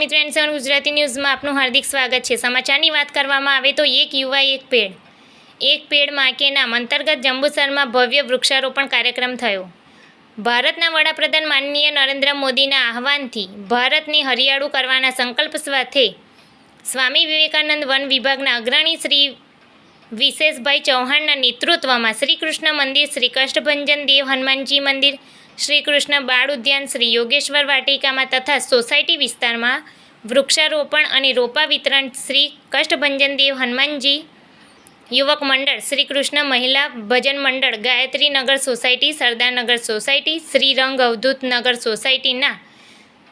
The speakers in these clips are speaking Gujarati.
મિત્રો એન સેવન ગુજરાતી ન્યૂઝમાં આપનું હાર્દિક સ્વાગત છે. સમાચારની વાત કરવામાં આવે તો એક યુવા એક પેડ એક પેડમાં કે નામ અંતર્ગત જંબુસરમાં ભવ્ય વૃક્ષારોપણ કાર્યક્રમ થયો. ભારતના વડાપ્રધાન માનનીય નરેન્દ્ર મોદીના આહવાનથી ભારતને હરિયાળું કરવાના સંકલ્પ સાથે સ્વામી વિવેકાનંદ વન વિભાગના અગ્રણી શ્રી વિશેષભાઈ ચૌહાણના નેતૃત્વમાં શ્રી કૃષ્ણ મંદિર, શ્રી કષ્ટભંજન દેવ હનુમાનજી મંદિર શ્રી કૃષ્ણ બાળ ઉદ્યાન શ્રી યોગેશ્વર વાટિકામાં તથા સોસાયટી વિસ્તારમાં વૃક્ષારોપણ અને રોપા વિતરણ શ્રી કષ્ટભંજનદેવ હનુમાનજી યુવક મંડળ શ્રી કૃષ્ણ મહિલા ભજન મંડળ, ગાયત્રી નગર સોસાયટી સરદારનગર સોસાયટી શ્રી રંગ અવધૂત નગર સોસાયટીના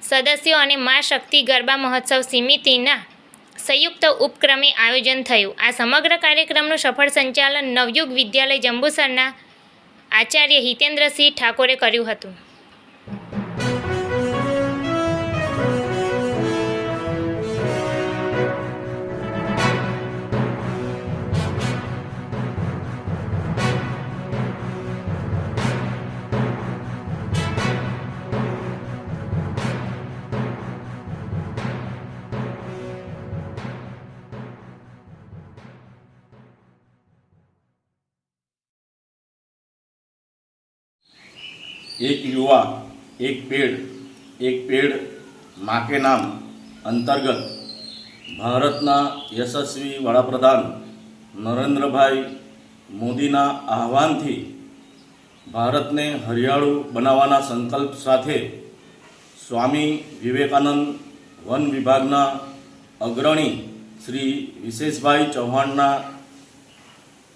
સદસ્યો અને મા શક્તિ ગરબા મહોત્સવ સમિતિના સંયુક્ત ઉપક્રમે આયોજન થયું. આ સમગ્ર કાર્યક્રમનું સફળ સંચાલન નવયુગ વિદ્યાલય જંબુસરના આચાર્ય હિતેન્દ્રસિંહ ઠાકોરે કર્યું હતું. એક યુવા, એક પેડ એક પેડ માકે નામ અંતર્ગત ભારતના યશસ્વી વડાપ્રધાન નરેન્દ્રભાઈ મોદીના આહવાનથી ભારતને હરિયાળું બનાવવાના સંકલ્પ સાથે સ્વામી વિવેકાનંદ વન વિભાગના અગ્રણી શ્રી વિશેષભાઈ ચૌહાણના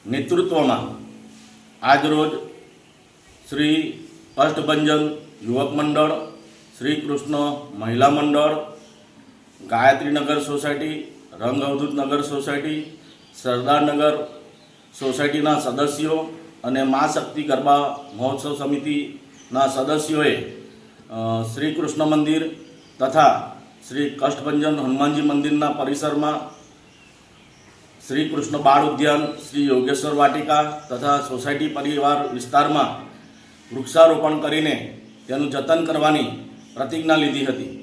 નેતૃત્વમાં આજરોજ શ્રી અષ્ટભંજન યુવક મંડળ, શ્રી કૃષ્ણ મહિલા મંડળ ગાયત્રીનગર સોસાયટી, રંગ અવધૂત નગર સોસાયટી સરદારનગર સોસાયટીના સદસ્યો અને મા શક્તિ ગરબા મહોત્સવ સમિતિના સદસ્યોએ શ્રી કૃષ્ણ મંદિર તથા શ્રી કષ્ટભંજન હનુમાનજી મંદિરના પરિસરમાં શ્રી કૃષ્ણ બાળ ઉદ્યાન, શ્રી યોગેશ્વર વાટિકા તથા સોસાયટી પરિવાર વિસ્તારમાં વૃક્ષારોપણ કરીને તેનું જતન કરવાની પ્રતિજ્ઞા લીધી હતી.